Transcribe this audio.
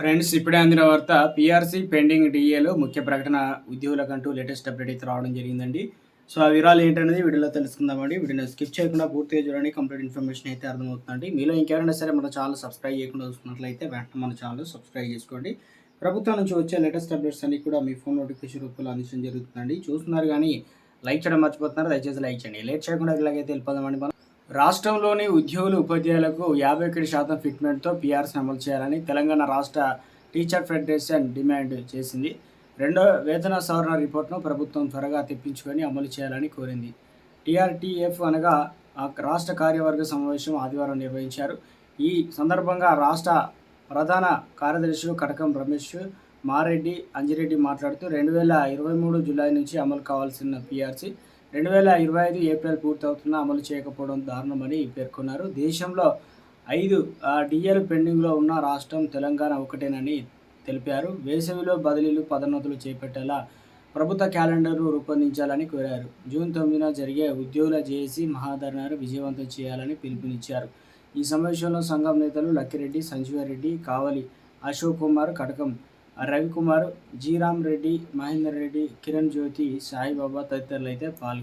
Friends ఇప్పుడే అందిన వార్త పిఆర్సీ పెండింగ్ డిఏలో ముఖ్య ప్రకటన ఉద్యోగులకంటూ లేటెస్ట్ అప్డేట్ అయితే రావడం జరిగిందండి. సో ఆ వివరాలు ఏంటనేది వీడియోలో తెలుసుకుందామండి. వీడియోని స్కిప్ చేయకుండా పూర్తిగా చూడండి. కంప్లీట్ ఇన్ఫర్మేషన్ అయితే అర్థమవుతుందండి. మీలో ఇంకెవరైనా సరే మన ఛానల్ సబ్స్క్రైబ్ చేయకుండా చూసుకున్నట్లయితే వెంటనే మన ఛానల్ సబ్స్క్రైబ్ చేసుకోండి. ప్రభుత్వం నుంచి వచ్చే లేటెస్ట్ అప్డేట్స్ అన్ని కూడా మీ ఫోన్ నోటిఫికేషన్ రూపంలో అందించడం జరుగుతుందండి. చూస్తున్నారు కానీ లైక్ చేయడం మర్చిపోతున్నారు. దయచేసి లైక్ చేయండి. లేట్ చేయకుండా ఇలాగైతే వెళ్ళిపోదామండి. మనం రాష్ట్రంలోని ఉద్యోగులు ఉపాధ్యాయులకు యాభై ఒకటి శాతం ఫిట్మెంట్తో పీఆర్సీ అమలు చేయాలని తెలంగాణ రాష్ట్ర టీచర్ ఫెడరేషన్ డిమాండ్ చేసింది. రెండో వేతన సవరణ రిపోర్ట్ను ప్రభుత్వం త్వరగా తెప్పించుకొని అమలు చేయాలని కోరింది. టీఆర్టీఎఫ్ అనగా ఆ రాష్ట్ర కార్యవర్గ సమావేశం ఆదివారం నిర్వహించారు. ఈ సందర్భంగా రాష్ట్ర ప్రధాన కార్యదర్శులు కటకం రమేష్ మారెడ్డి అంజిరెడ్డి మాట్లాడుతూ రెండు వేల ఇరవై మూడు జూలై నుంచి అమలు కావాల్సిన పీఆర్సీ రెండు వేల ఇరవై ఐదు ఏప్రిల్ పూర్తవుతున్నా అమలు చేయకపోవడం దారుణమని పేర్కొన్నారు. దేశంలో ఐదు డిఏలు పెండింగ్లో ఉన్న రాష్ట్రం తెలంగాణ ఒకటేనని తెలిపారు. వేసవిలో బదిలీలు పదోన్నతులు చేపట్టేలా ప్రభుత్వ క్యాలెండర్ను రూపొందించాలని కోరారు. జూన్ తొమ్మిదిన జరిగే ఉద్యోగుల జేఏసీ మహాధర్నాను విజయవంతం చేయాలని పిలుపునిచ్చారు. ఈ సమావేశంలో సంఘం నేతలు లక్కిరెడ్డి సంజీవారెడ్డి కావలి అశోక్ కుమార్ కటకం రవికుమార్ జీరామ్ రెడ్డి మహేందర్ రెడ్డి కిరణ్ జ్యోతి సాయిబాబా తదితరులు అయితే పాల్గొన్నారు